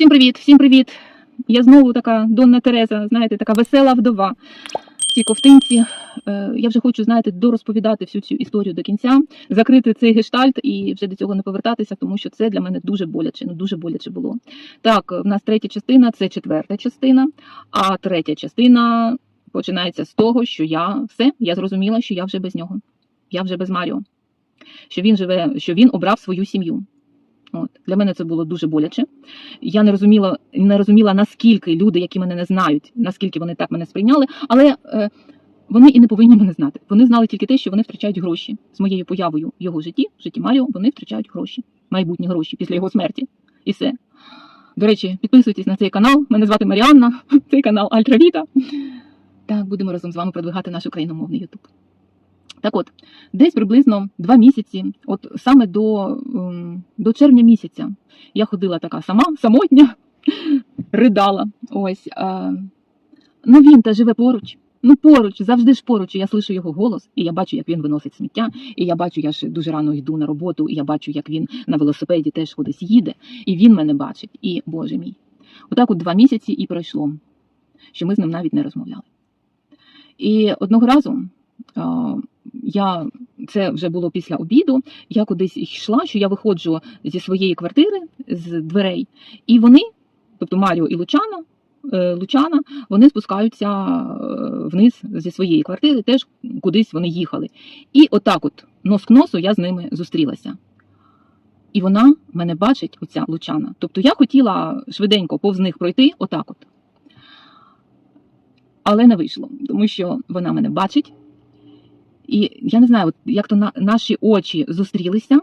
всім привіт, всім привіт. Я знову така Донна Тереза, знаєте, така весела вдова. В цій ковтинці. Е, Я вже хочу, знаєте, дорозповідати всю цю історію до кінця, закрити цей гештальт і вже до цього не повертатися, тому що це для мене дуже боляче. Ну дуже боляче було. Так, в нас третя частина, це четверта частина, а третя частина починається з того, що я все, я зрозуміла, що я вже без нього. Я вже без Маріо. Що він живе, що він обрав свою сім'ю. От для мене це було дуже боляче. Я не розуміла, не розуміла, наскільки люди, які мене не знають, наскільки вони так мене сприйняли, але е, вони і не повинні мене знати. Вони знали тільки те, що вони втрачають гроші з моєю появою в його житті, в житті Маріо, вони втрачають гроші, майбутні гроші після його смерті. І все. До речі, підписуйтесь на цей канал. Мене звати Маріанна, цей канал Альтравіта. Так, будемо разом з вами продвигати наш україномовний Ютуб. Так от, десь приблизно два місяці, от саме до, ем, до червня місяця, я ходила така сама, самотня, ридала. Ось. Е, ну він та живе поруч. Ну, поруч, завжди ж поруч. Я слышу його голос, і я бачу, як він виносить сміття. І я бачу, я ж дуже рано йду на роботу, і я бачу, як він на велосипеді теж кудись їде, і він мене бачить. І Боже мій. Отак от два місяці і пройшло, що ми з ним навіть не розмовляли. І одного разу. Я це вже було після обіду. Я кудись йшла, що я виходжу зі своєї квартири з дверей, і вони, тобто Маріо і Лучана, е, Лучана, вони спускаються е, вниз зі своєї квартири, теж кудись вони їхали. І отак, от нос к носу, я з ними зустрілася. І вона мене бачить, оця Лучана. Тобто я хотіла швиденько повз них пройти, отак от. Але не вийшло, тому що вона мене бачить. І я не знаю, от як то на, наші очі зустрілися,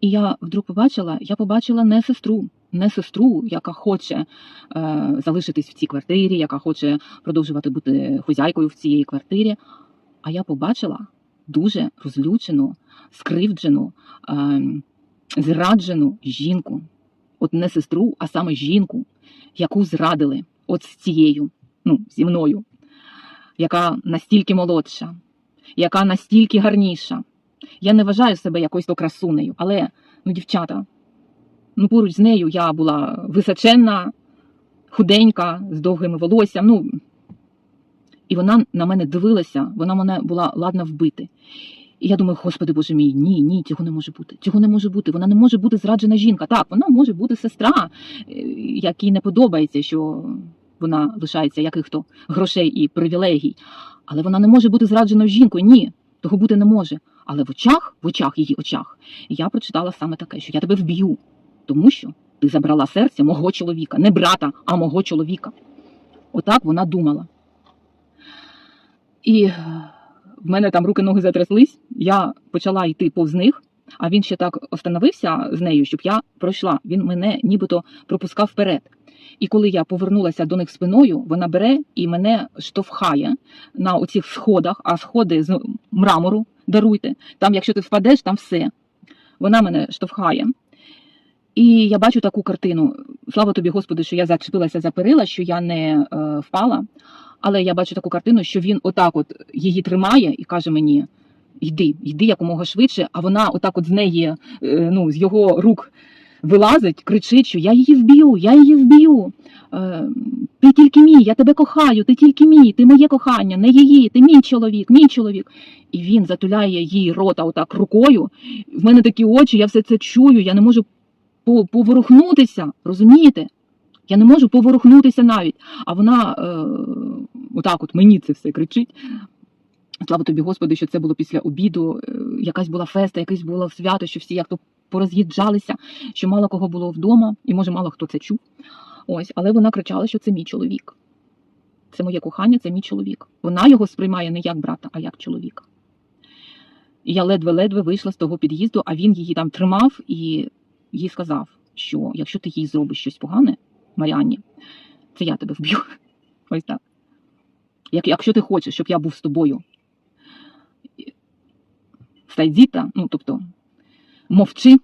і я вдруг побачила, я побачила не сестру, не сестру, яка хоче е, залишитись в цій квартирі, яка хоче продовжувати бути хозяйкою в цій квартирі. А я побачила дуже розлючену, скривджену, е, зраджену жінку. От не сестру, а саме жінку, яку зрадили от з цією, ну, зі мною, яка настільки молодша яка настільки гарніша. Я не вважаю себе якоюсь то красунею, але, ну, дівчата, ну, поруч з нею я була височенна, худенька, з довгими волоссям. Ну, і вона на мене дивилася, вона мене була ладна вбити. І я думаю, господи боже мій, ні, ні, цього не може бути. Цього не може бути. Вона не може бути зраджена жінка. Так, вона може бути сестра, е, якій не подобається, що вона лишається яких то грошей і привілегій. Але вона не може бути зрадженою жінкою. Ні, того бути не може. Але в очах, в очах її очах, я прочитала саме таке, що я тебе вб'ю, тому що ти забрала серце мого чоловіка, не брата, а мого чоловіка. Отак вона думала. І е, в мене там руки-ноги затряслись, я почала йти повз них, а він ще так остановився з нею, щоб я пройшла. Він мене нібито пропускав вперед. І коли я повернулася до них спиною, вона бере і мене штовхає на оцих сходах, а сходи з мрамору даруйте. Там, якщо ти впадеш, там все. Вона мене штовхає. І я бачу таку картину. Слава тобі, Господи, що я зачепилася за перила, що я не е, впала. Але я бачу таку картину, що він отак от її тримає і каже мені: йди, йди якомога швидше, а вона отак от з неї, е, ну, з його рук вилазить, кричить, що я її вб'ю, я її вб'ю. Е, ти тільки мій, я тебе кохаю, ти тільки мій, ти моє кохання, не її, ти мій чоловік, мій чоловік. І він затуляє їй рота отак рукою. В мене такі очі, я все це чую, я не можу поворухнутися, розумієте? Я не можу поворухнутися навіть. А вона е, отак от мені це все кричить. Слава тобі, Господи, що це було після обіду, е, якась була феста, якесь було свято, що всі як то пороз'їжджалися, що мало кого було вдома, і може мало хто це чув. Ось, але вона кричала, що це мій чоловік. Це моє кохання, це мій чоловік. Вона його сприймає не як брата, а як чоловіка. І я ледве-ледве вийшла з того під'їзду, а він її там тримав і їй сказав, що якщо ти їй зробиш щось погане, Маріанні, це я тебе вб'ю. Ось так. Як, якщо ти хочеш, щоб я був з тобою. Стайдзіта, ну тобто мовчи,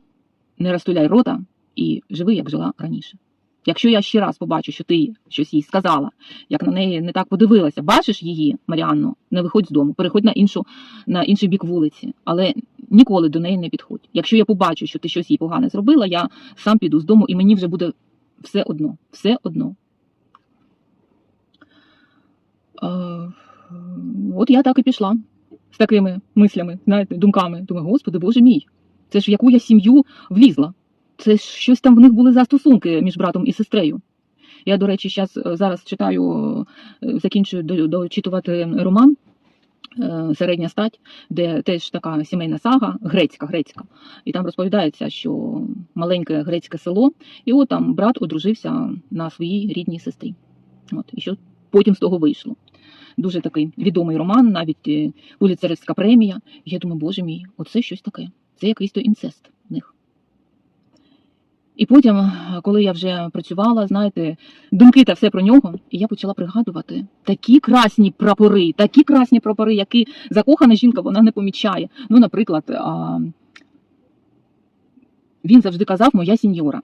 не розтуляй рота і живи, як жила раніше. Якщо я ще раз побачу, що ти щось їй сказала, як на неї не так подивилася, бачиш її, Маріанну, не виходь з дому, переходь на іншу, на інший бік вулиці, але ніколи до неї не підходь. Якщо я побачу, що ти щось їй погане зробила, я сам піду з дому, і мені вже буде все одно, все одно. От я так і пішла з такими мислями, знаєте, думками. Думаю, господи, боже мій, це ж в яку я сім'ю влізла. Це ж щось там в них були за стосунки між братом і сестрою. Я, до речі, щас, е, зараз читаю, е, закінчую дочитувати роман е, Середня стать, де теж така сімейна сага, грецька, грецька. І там розповідається, що маленьке грецьке село, і от там брат одружився на своїй рідній сестрі. От, і що потім з того вийшло. Дуже такий відомий роман, навіть е, премія. Я думаю, боже мій, оце щось таке. Це якийсь то інцест в них. І потім, е, коли я вже працювала, знаєте, думки та все про нього, і я почала пригадувати такі красні прапори, такі красні прапори, які закохана жінка вона не помічає. Ну, наприклад, а, він завжди казав моя сіньора.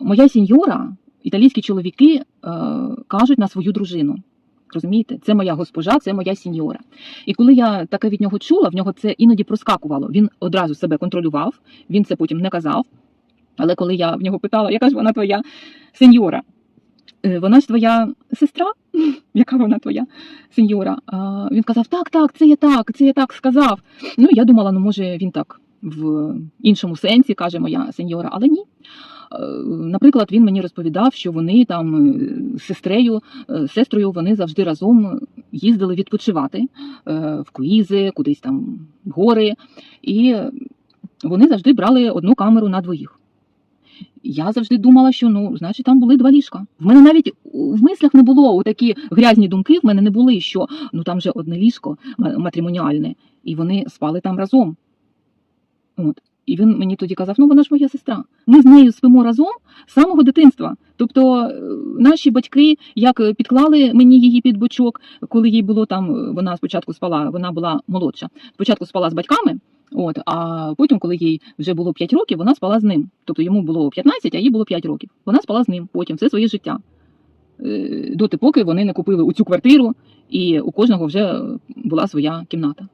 Моя сіньора, італійські чоловіки е, кажуть на свою дружину. Розумієте, це моя госпожа, це моя сіньора. І коли я таке від нього чула, в нього це іноді проскакувало. Він одразу себе контролював, він це потім не казав. Але коли я в нього питала, яка ж вона твоя сеньора? «Е, Вона ж твоя сестра? Яка вона твоя сеньора? Він казав, так, так, це я так, це я так сказав. Ну, я думала, ну може він так в іншому сенсі каже моя сеньора, але ні. Е, Наприклад, він мені розповідав, що вони там е, з сестрею, е, сестрою вони завжди разом їздили відпочивати в круїзи, кудись там в гори, і вони завжди брали одну камеру на двоїх. Я завжди думала, що ну, значить, там були два ліжка. В мене навіть в мислях не було такі грязні думки, в мене не були, що ну там же одне ліжко ма- матримоніальне, і вони спали там разом. От. І він мені тоді казав: ну вона ж моя сестра. Ми з нею спимо разом з самого дитинства. Тобто е, наші батьки як е, підклали мені її під бочок, коли їй було там, е, вона спочатку спала, вона була молодша. Спочатку спала з батьками, от, а потім, коли їй вже було 5 років, вона спала з ним. Тобто йому було 15, а їй було 5 років. Вона спала з ним потім все своє життя. Доти, поки вони не купили у цю квартиру, і у кожного вже була своя кімната.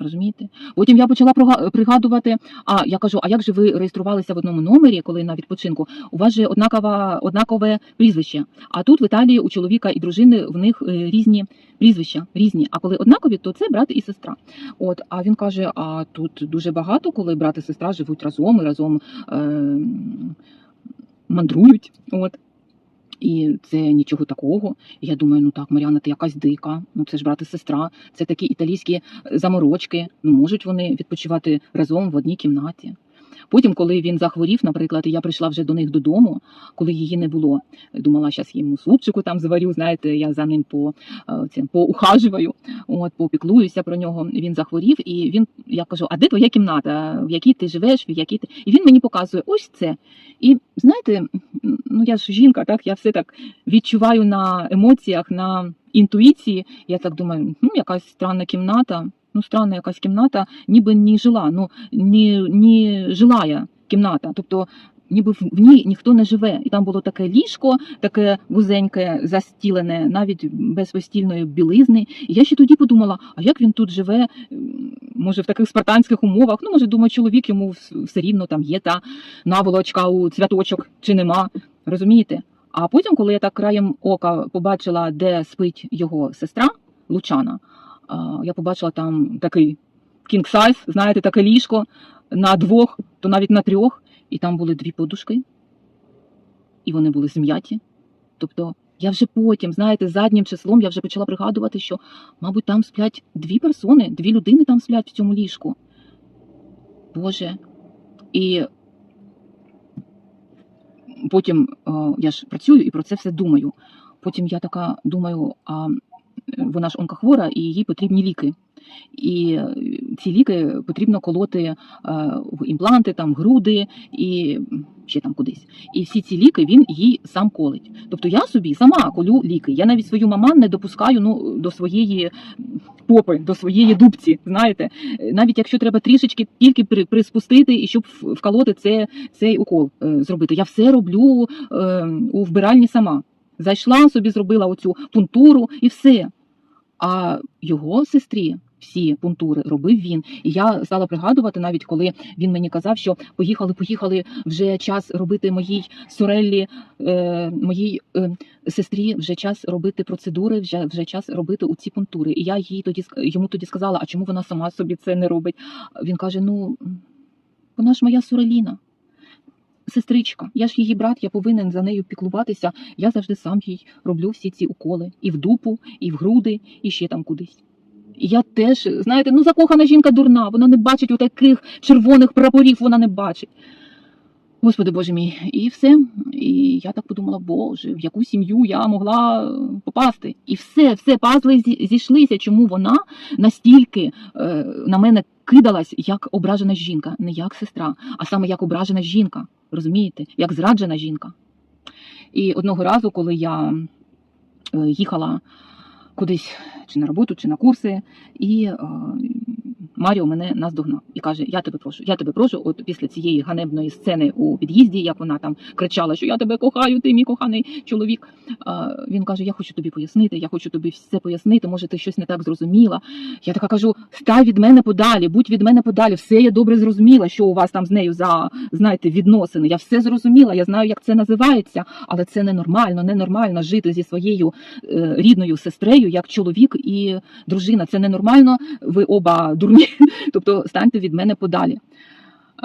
Розумієте? Потім я почала пригадувати. А я кажу: а як же ви реєструвалися в одному номері, коли на відпочинку? У вас же однакова, однакове прізвище. А тут в Італії у чоловіка і дружини в них е, різні прізвища, різні. А коли однакові, то це брат і сестра. От, а він каже: а тут дуже багато, коли брат і сестра живуть разом і разом е, мандрують. От. І це нічого такого. Я думаю, ну так, Мар'яна, ти якась дика. Ну це ж брат і сестра, це такі італійські заморочки. Ну можуть вони відпочивати разом в одній кімнаті. Потім, коли він захворів, наприклад, я прийшла вже до них додому, коли її не було. Думала, зараз йому супчику там зварю. Знаєте, я за ним по е, цим поухаживаю, от попіклуюся про нього. Він захворів, і він я кажу: а де твоя кімната? В якій ти живеш? В якій ти і він мені показує ось це. І знаєте, ну я ж жінка, так я все так відчуваю на емоціях, на інтуїції. Я так думаю, ну якась странна кімната. Ну, странна якась кімната, ніби не жила, ну не, не жилая кімната. Тобто, ніби в ній ніхто не живе. І там було таке ліжко, таке вузеньке, застілене, навіть без постільної білизни. І я ще тоді подумала, а як він тут живе? Може, в таких спартанських умовах? Ну, може, думаю, чоловік йому все рівно там є та наволочка у цвяточок чи нема. Розумієте? А потім, коли я так краєм ока побачила, де спить його сестра Лучана, я побачила там такий king size, знаєте, таке ліжко на двох, то навіть на трьох, і там були дві подушки, і вони були зм'яті. Тобто я вже потім, знаєте, заднім числом я вже почала пригадувати, що, мабуть, там сплять дві персони, дві людини там сплять в цьому ліжку. Боже. І потім е, я ж працюю і про це все думаю. Потім я така думаю, а вона ж онкохвора, і їй потрібні ліки. І е, ці ліки потрібно колоти е, в імпланти, там, в груди і ще там кудись. І всі ці ліки він їй сам колить. Тобто я собі сама колю ліки. Я навіть свою маман не допускаю ну, до своєї попи, до своєї дубці. Знаєте, Е, навіть якщо треба трішечки тільки при- приспустити і щоб вколоти це, цей укол зробити. Я все роблю у вбиральні сама. Зайшла собі, зробила оцю пунктуру і все. А його сестрі всі пунктури робив він. І я стала пригадувати, навіть коли він мені казав, що поїхали, поїхали вже час робити моїй Сореллі, е, моїй е, сестрі, вже час робити процедури, вже, вже час робити у ці пунктури. І я їй тоді йому тоді сказала, а чому вона сама собі це не робить? Він каже: Ну вона ж моя Сореліна. Сестричка, я ж її брат, я повинен за нею піклуватися. Я завжди сам їй роблю всі ці уколи і в дупу, і в груди, і ще там кудись. Я теж, знаєте, ну закохана жінка дурна, вона не бачить отаких червоних прапорів, вона не бачить. Господи Боже мій, і все. І я так подумала, Боже, в яку сім'ю я могла попасти. І все, все, пазли зійшлися, чому вона настільки е, на мене кидалась як ображена жінка, не як сестра, а саме як ображена жінка. Розумієте, як зраджена жінка. І одного разу, коли я е, їхала кудись чи на роботу, чи на курси, і е, Маріо мене наздогнав і каже: Я тебе прошу, я тебе прошу, от після цієї ганебної сцени у під'їзді, як вона там кричала, що я тебе кохаю, ти мій коханий чоловік. Він каже: Я хочу тобі пояснити, я хочу тобі все пояснити. Може, ти щось не так зрозуміла. Я така кажу: стай від мене подалі, будь від мене подалі. Все я добре зрозуміла, що у вас там з нею за знаєте відносини. Я все зрозуміла. Я знаю, як це називається, але це ненормально, ненормально жити зі своєю е, рідною сестрею, як чоловік і дружина. Це ненормально. Ви оба дурні. Тобто станьте від мене подалі.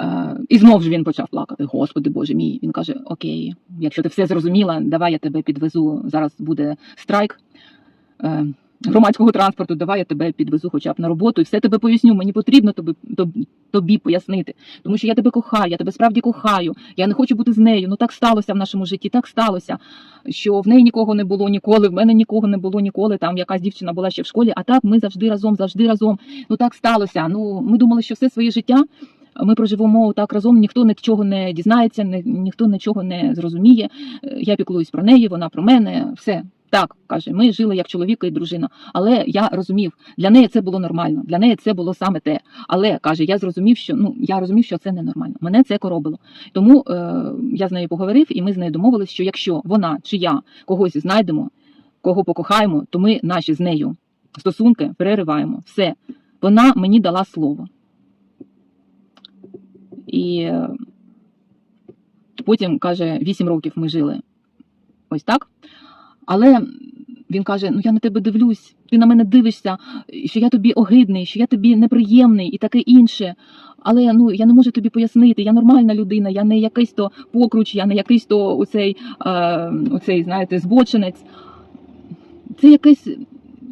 Е, і знов ж він почав плакати. Господи Боже мій. Він каже: Окей, якщо ти все зрозуміла, давай я тебе підвезу. Зараз буде страйк. Е, Громадського транспорту, давай я тебе підвезу хоча б на роботу і все тебе поясню. Мені потрібно тобі, тобі, пояснити. Тому що я тебе кохаю, я тебе справді кохаю. Я не хочу бути з нею. Ну так сталося в нашому житті, так сталося, що в неї нікого не було ніколи, в мене нікого не було ніколи. Там якась дівчина була ще в школі, а так ми завжди разом, завжди разом. Ну так сталося. Ну ми думали, що все своє життя ми проживемо так разом. Ніхто нічого не дізнається, ні, ніхто нічого не зрозуміє. Е, Я піклуюсь про неї, вона про мене. Все так каже. Ми жили як чоловік і дружина. Але я розумів, для неї це було нормально. Для неї це було саме те. Але каже, я зрозумів, що ну я розумів, що це ненормально. Мене це коробило. Тому е, я з нею поговорив, і ми з нею домовились, що якщо вона чи я когось знайдемо, кого покохаємо, то ми наші з нею стосунки перериваємо. Все, вона мені дала слово. І е, потім каже, вісім років ми жили ось так. Але він каже: Ну я на тебе дивлюсь, ти на мене дивишся, що я тобі огидний, що я тобі неприємний і таке інше. Але ну я не можу тобі пояснити, я нормальна людина, я не якийсь то покруч, я не якийсь то оцей, е, оцей знаєте, збочинець. Це якесь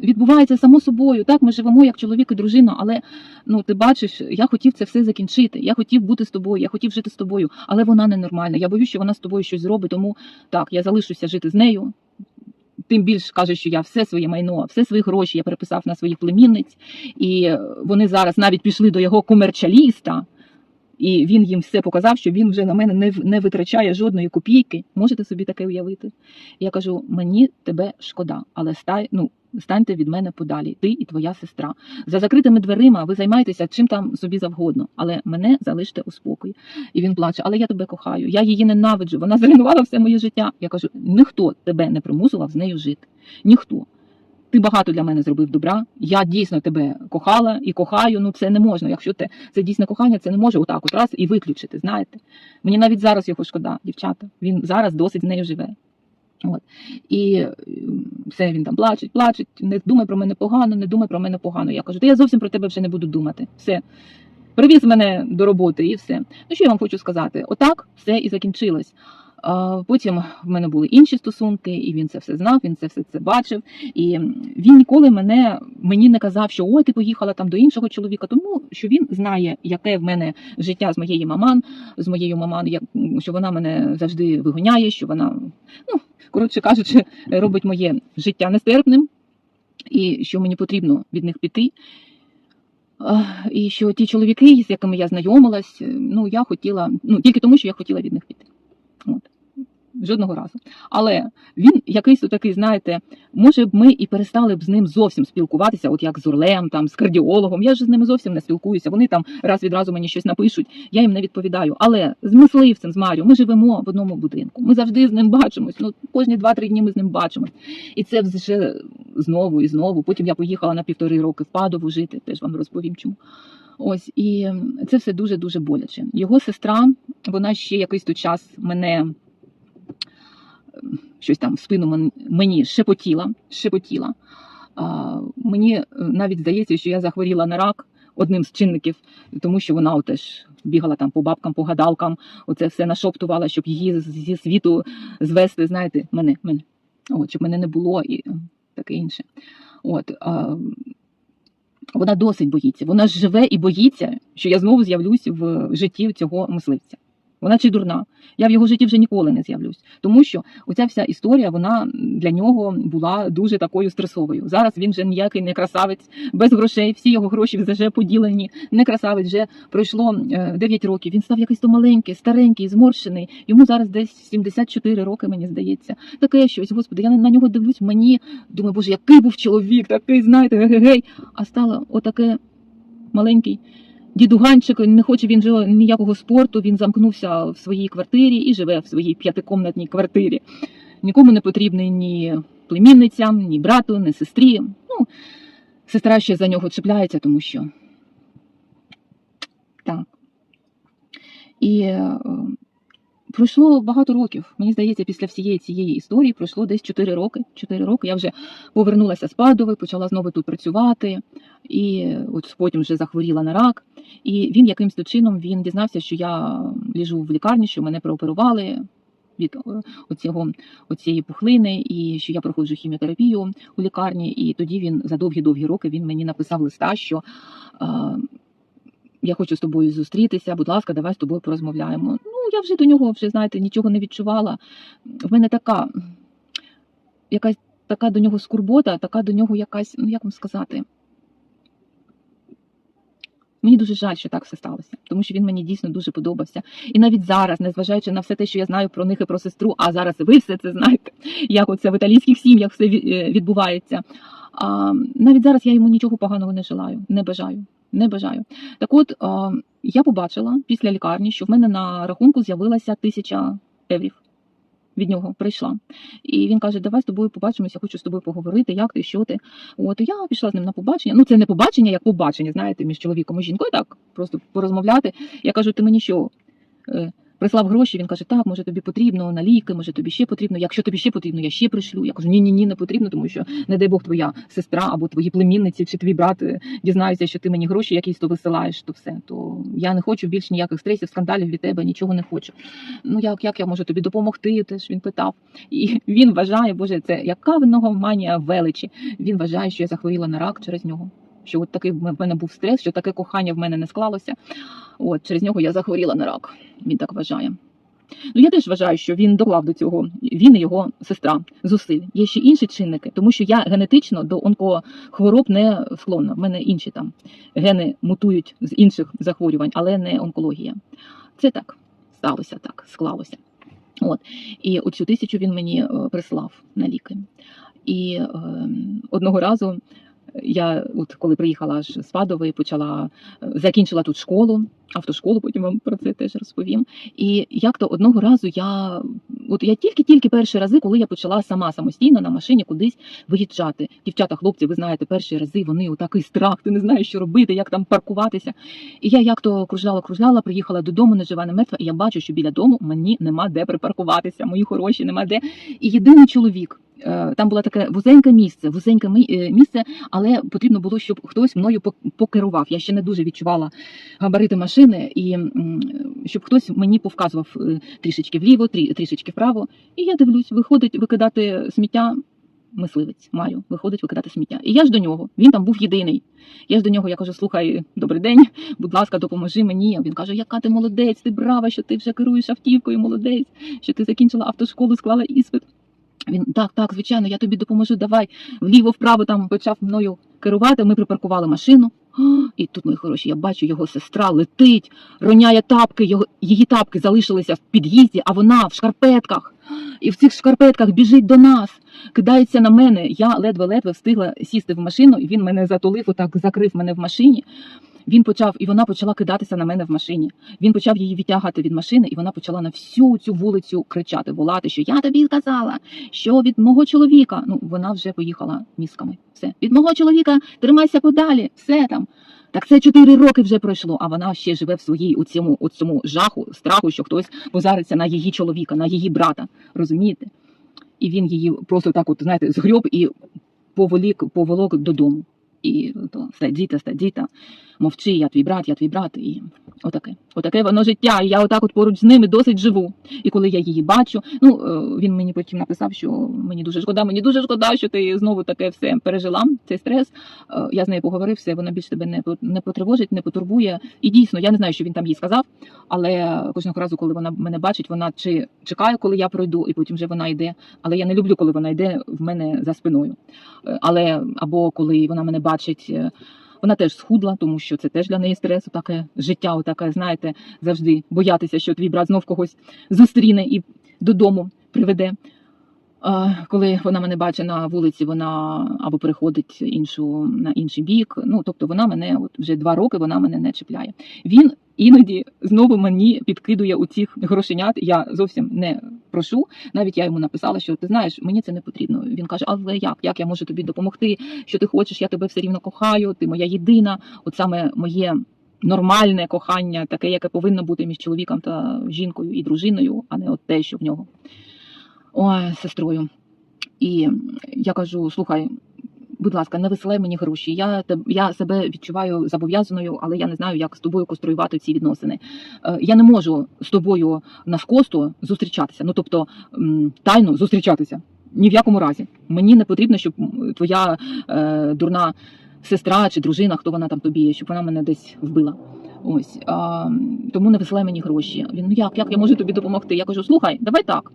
відбувається само собою. Так, ми живемо як чоловік і дружина, але ну ти бачиш, я хотів це все закінчити. Я хотів бути з тобою, я хотів жити з тобою, але вона ненормальна. Я боюсь, що вона з тобою щось зробить, тому так, я залишуся жити з нею. Тим більше каже, що я все своє майно, все свої гроші я переписав на своїх племінниць, і е, вони зараз навіть пішли до його комерчаліста, і він їм все показав, що він вже на мене не, не витрачає жодної копійки. Можете собі таке уявити? Я кажу: мені тебе шкода, але стай, ну, станьте від мене подалі, ти і твоя сестра. За закритими дверима ви займаєтеся чим там собі завгодно, але мене залиште у спокої. І він плаче, але я тебе кохаю, я її ненавиджу, вона зруйнувала все моє життя. Я кажу: ніхто тебе не примусував з нею жити. Ніхто. Ти багато для мене зробив добра. Я дійсно тебе кохала і кохаю. Ну це не можна. Якщо те це дійсне кохання, це не може отак от раз і виключити. Знаєте, мені навіть зараз його шкода, дівчата. Він зараз досить з нею живе. От і все він там плачуть, плачуть. Не думай про мене погано, не думай про мене погано. Я кажу, та я зовсім про тебе вже не буду думати. Все. Привіз мене до роботи і все. Ну що я вам хочу сказати? Отак все і закінчилось. Потім в мене були інші стосунки, і він це все знав, він це все це бачив. І він ніколи мене мені не казав, що ой, ти поїхала там до іншого чоловіка, тому що він знає, яке в мене життя з моєю маман, з моєю маман, як що вона мене завжди вигоняє, що вона, ну коротше кажучи, робить моє життя нестерпним, і що мені потрібно від них піти. І що ті чоловіки, з якими я знайомилась, ну я хотіла, ну тільки тому, що я хотіла від них піти. От. Жодного разу. Але він якийсь такий, знаєте, може б ми і перестали б з ним зовсім спілкуватися, от як з Орлем, там з кардіологом. Я ж з ними зовсім не спілкуюся. Вони там раз від разу мені щось напишуть, я їм не відповідаю. Але з мисливцем, з Маріо, ми живемо в одному будинку. Ми завжди з ним бачимось. Ну кожні два-три дні ми з ним бачимось. І це вже знову і знову. Потім я поїхала на півтори роки в Падову жити. Теж вам розповім чому. Ось і це все дуже дуже боляче. Його сестра, вона ще якийсь той час мене щось там в спину мені шепотіла, шепотіла. А, мені е, навіть здається, що я захворіла на рак одним з чинників, тому що вона теж бігала там по бабкам, по гадалкам, оце все нашоптувала, щоб її зі світу звести, знаєте, мене, мене. От, щоб мене не було і е, таке інше. От, а, вона досить боїться. Вона живе і боїться, що я знову з'явлюсь в житті цього мисливця. Вона чи дурна. Я в його житті вже ніколи не з'явлюсь. Тому що оця вся історія вона для нього була дуже такою стресовою. Зараз він вже ніякий не красавець, без грошей, всі його гроші вже поділені. Не красавець, вже пройшло е, 9 років. Він став якийсь то маленький, старенький, зморщений. Йому зараз десь 74 роки, мені здається. Таке щось, господи, я на- нього дивлюсь, мені думаю, боже, який був чоловік, такий, знаєте, гей-гей. А стало отаке маленький. Дідуганчик, не хоче він вже ніякого спорту, він замкнувся в своїй квартирі і живе в своїй п'ятикомнатній квартирі. Нікому не потрібний ні племінницям, ні брату, ні сестрі. Ну, сестра ще за нього чіпляється, тому що так. І е, пройшло багато років. Мені здається, після всієї цієї історії пройшло десь 4 роки. 4 роки я вже повернулася з Падови, почала знову тут працювати, і от потім вже захворіла на рак. І він якимось то чином він дізнався, що я ліжу в лікарні, що мене прооперували від е, оцього, оцієї пухлини, і що я проходжу хіміотерапію у лікарні. І тоді він за довгі-довгі роки він мені написав листа, що е, я хочу з тобою зустрітися, будь ласка, давай з тобою порозмовляємо. Я вже до нього вже, знаєте, нічого не відчувала. В мене така якась така до нього скурбота, така до нього якась, ну як вам сказати. Мені дуже жаль, що так все сталося, тому що він мені дійсно дуже подобався. І навіть зараз, незважаючи на все те, що я знаю про них і про сестру, а зараз ви все це знаєте, як оце в італійських сім'ях все е, відбувається. А, навіть зараз я йому нічого поганого не желаю, не бажаю. Не бажаю. Так от а, я побачила після лікарні, що в мене на рахунку з'явилася тисяча еврів. Від нього прийшла. І він каже: Давай з тобою побачимося, хочу з тобою поговорити, як ти, що ти. От я пішла з ним на побачення. Ну, це не побачення, як побачення, знаєте, між чоловіком і жінкою, так, просто порозмовляти. Я кажу, ти мені що? Прислав гроші, він каже, так, може тобі потрібно на ліки, може тобі ще потрібно. Якщо тобі ще потрібно, я ще пришлю. Я кажу, ні, ні, ні, не потрібно, тому що не дай Бог твоя сестра або твої племінниці чи твій брат е, дізнаються, що ти мені гроші якісь то висилаєш, то все. То я не хочу більше ніяких стресів, скандалів від тебе, нічого не хочу. Ну як, як я можу тобі допомогти? Теж він питав. І він вважає, боже, це яка в нього манія величі. Він вважає, що я захворіла на рак через нього. Що от такий в мене був стрес, що таке кохання в мене не склалося. От через нього я захворіла на рак. Він так вважає. Ну я теж вважаю, що він доклав до цього. Він і його сестра зусиль. Є ще інші чинники, тому що я генетично до онкохвороб не склонна. В мене інші там гени мутують з інших захворювань, але не онкологія. Це так сталося, так склалося. От і оцю тисячу він мені е, прислав на ліки. І е, одного разу я, от коли приїхала аж з Падови, почала е, закінчила тут школу, автошколу, потім вам про це теж розповім. І як то одного разу я, от я тільки-тільки перші рази, коли я почала сама самостійно на машині кудись виїжджати. Дівчата, хлопці, ви знаєте, перші рази вони у такий страх, ти не знаєш, що робити, як там паркуватися. І я як то кружляла, кружляла, приїхала додому, не жива, не мертва, і я бачу, що біля дому мені нема де припаркуватися, мої хороші, нема де. І єдиний чоловік. Е, Там було таке вузеньке місце, вузеньке е, місце, але потрібно було, щоб хтось мною пок- покерував. Я ще не дуже відчувала габарити машини, і щоб хтось мені повказував е, трішечки вліво, трі- трішечки вправо. І я дивлюсь, виходить викидати сміття. Мисливець Марю виходить викидати сміття. І я ж до нього. Він там був єдиний. Я ж до нього я кажу: слухай, добрий день, будь ласка, допоможи мені. Він каже: Яка ти молодець, ти брава, що ти вже керуєш автівкою, молодець, що ти закінчила автошколу, склала іспит. Він так, так, звичайно, я тобі допоможу. Давай вліво, вправо там почав мною керувати. Ми припаркували машину. І тут, мої хороші, я бачу, його сестра летить, роняє тапки, його, її тапки залишилися в під'їзді, а вона в шкарпетках. і в цих шкарпетках біжить до нас, кидається на мене. Я ледве-ледве встигла сісти в машину, і він мене затулив, отак закрив мене в машині. Він почав, і вона почала кидатися на мене в машині. Він почав її відтягати від машини, і вона почала на всю цю вулицю кричати, волати, що я тобі казала, що від мого чоловіка. Ну, вона вже поїхала мізками. Все від мого чоловіка тримайся подалі, все там. Так це чотири роки вже пройшло, а вона ще живе в своїй у цьому, у цьому жаху, страху, що хтось позариться на її чоловіка, на її брата. Розумієте? І він її просто так, от знаєте, згріб і поволік, поволок додому. І то стадіта, стадіта, мовчи, я твій брат, я твій брат. І отаке. Отаке воно життя. І я отак от поруч з ними досить живу. І коли я її бачу, ну е, він мені потім написав, що мені дуже шкода, мені дуже шкода, що ти знову таке все пережила, цей стрес. Е, Я з нею поговорив, все, вона більше тебе не не потривожить, не потурбує. І дійсно, я не знаю, що він там їй сказав, але кожного разу, коли вона мене бачить, вона чи чекає, коли я пройду, і потім вже вона йде. Але я не люблю, коли вона йде в мене за спиною. Але або коли вона мене бачить. е, Вона теж схудла, тому що це теж для неї стрес, таке життя, таке, знаєте, завжди боятися, що твій брат знов когось зустріне і додому приведе. Коли вона мене бачить на вулиці, вона або переходить іншу на інший бік. Ну тобто вона мене от вже два роки вона мене не чіпляє. Він іноді знову мені підкидує у цих грошенят. Я зовсім не прошу. Навіть я йому написала, що ти знаєш, мені це не потрібно. Він каже: Але як? Як я можу тобі допомогти? Що ти хочеш? Я тебе все рівно кохаю. Ти моя єдина. От саме моє. Нормальне кохання, таке, яке повинно бути між чоловіком та жінкою і дружиною, а не от те, що в нього ой, сестрою. І я кажу: слухай, будь ласка, не висилай мені гроші. Я я себе відчуваю зобов'язаною, але я не знаю, як з тобою конструювати ці відносини. Е, Я не можу з тобою навкосту зустрічатися. Ну тобто тайно зустрічатися. Ні в якому разі. Мені не потрібно, щоб твоя е, дурна сестра чи дружина, хто вона там тобі, щоб вона мене десь вбила. Ось а, тому не висилай мені гроші. Він ну як, як я можу тобі допомогти? Я кажу, слухай, давай так.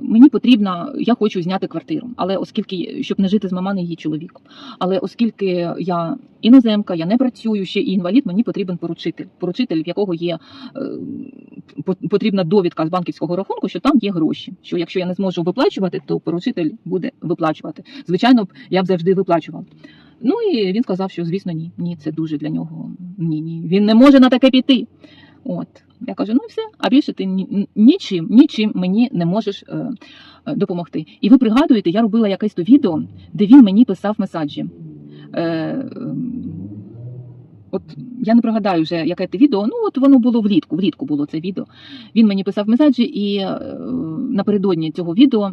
Мені потрібно, я хочу зняти квартиру, але оскільки щоб не жити з маманою її чоловіком. Але оскільки я іноземка, я не працюю ще і інвалід, мені потрібен поручитель, поручитель, в якого є е, по- потрібна довідка з банківського рахунку, що там є гроші. Що якщо я не зможу виплачувати, то поручитель буде виплачувати. Звичайно, я б завжди виплачувала. Ну і він сказав, що звісно, ні, ні, це дуже для нього. Ні, ні. Він не може на таке піти. От я кажу: ну все, а більше ти нічим, нічим мені не можеш е, е, допомогти. І ви пригадуєте, я робила якесь то відео, де він мені писав месаджі. Е, ем, От я не пригадаю вже, яке те відео. Ну от воно було влітку. Влітку було це відео. Він мені писав месаджі, і е, напередодні цього відео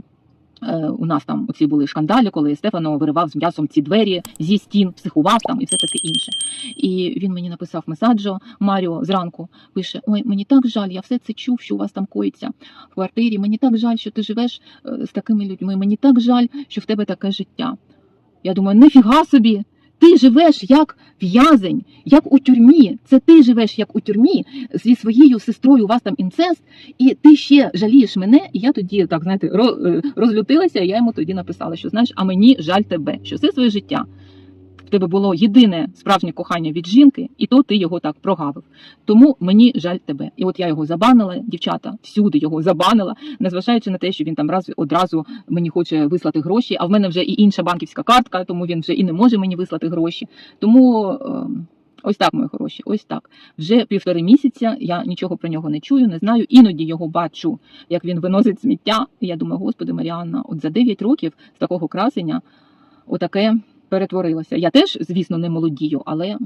у нас там оці були шкандалі, коли Стефано виривав з м'ясом ці двері зі стін, психував там і все таке інше. І він мені написав месаджо Маріо зранку. Пише: Ой, мені так жаль, я все це чув, що у вас там коїться в квартирі. Мені так жаль, що ти живеш е, з такими людьми. Мені так жаль, що в тебе таке життя. Я думаю, нифіга собі. Ти живеш як в'язень, як у тюрмі. Це ти живеш як у тюрмі зі своєю сестрою. У вас там інцест, і ти ще жалієш мене. І я тоді так знаєте е, розлютилася. і Я йому тоді написала, що знаєш, а мені жаль тебе, що все своє життя в тебе було єдине справжнє кохання від жінки, і то ти його так прогавив. Тому мені жаль тебе. І от я його забанила, дівчата, всюди його забанила, незважаючи на те, що він там раз одразу мені хоче вислати гроші. А в мене вже і інша банківська картка, тому він вже і не може мені вислати гроші. Тому. е, Ось так, мої хороші, ось так. Вже півтори місяця я нічого про нього не чую, не знаю. Іноді його бачу, як він виносить сміття. І я думаю, господи, Маріанна, от за 9 років з такого красення отаке перетворилося. Я теж, звісно, не молодію, але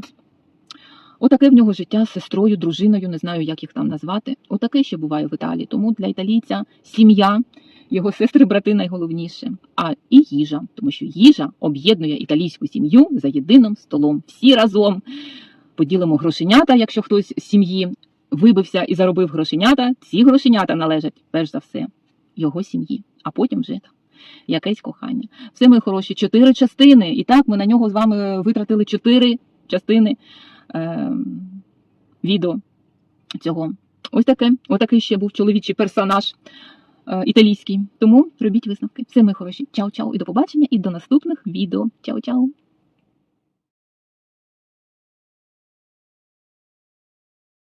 отаке в нього життя з сестрою, дружиною, не знаю, як їх там назвати. Отаке ще буває в Італії. Тому для італійця сім'я, його сестри, брати найголовніше, а і їжа, тому що їжа об'єднує італійську сім'ю за єдиним столом. Всі разом поділимо грошенята, якщо хтось з сім'ї вибився і заробив грошенята. Ці грошенята належать перш за все його сім'ї, а потім вже там якесь кохання. Все, мої хороші, чотири частини. І так ми на нього з вами витратили чотири частини е, відео цього. Ось таке. Отакий ще був чоловічий персонаж е, італійський. Тому робіть висновки. Все, мої хороші. Чао-чао і до побачення, і до наступних відео. Чао-чао.